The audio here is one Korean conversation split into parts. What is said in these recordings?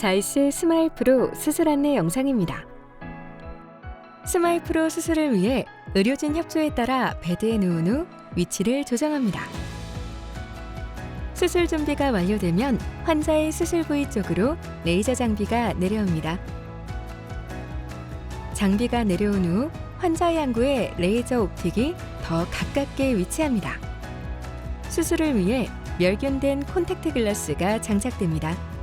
자이스 스마일 프로 수술 안내 영상입니다. 스마일 프로 수술을 위해 의료진 협조에 따라 베드에 누운 후 위치를 조정합니다. 수술 준비가 완료되면 환자의 수술 부위 쪽으로 레이저 장비가 내려옵니다. 장비가 내려온 후 환자의 항구에 레이저 옵틱이 더 가깝게 위치합니다. 수술을 위해 멸균된 콘택트 글라스가 장착됩니다.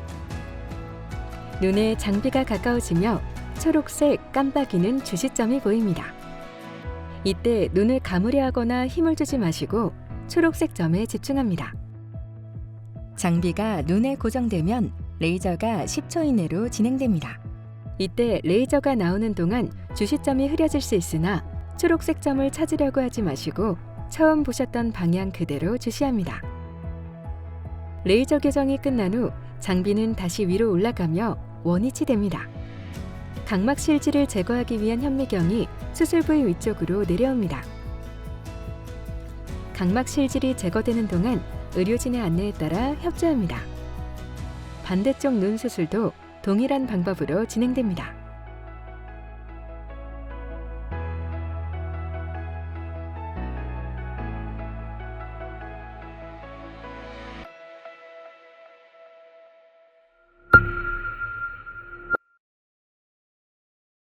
눈에 장비가 가까워지며 초록색 깜빡이는 주시점이 보입니다. 이때 눈을 감으려 하거나 힘을 주지 마시고 초록색 점에 집중합니다. 장비가 눈에 고정되면 레이저가 10초 이내로 진행됩니다. 이때 레이저가 나오는 동안 주시점이 흐려질 수 있으나 초록색 점을 찾으려고 하지 마시고 처음 보셨던 방향 그대로 주시합니다. 레이저 교정이 끝난 후 장비는 다시 위로 올라가며 원위치 됩니다. 각막 실지를 제거하기 위한 현미경이 수술 부위 위쪽으로 내려옵니다. 각막 실질이 제거되는 동안 의료진의 안내에 따라 협조합니다. 반대쪽 눈 수술도 동일한 방법으로 진행됩니다.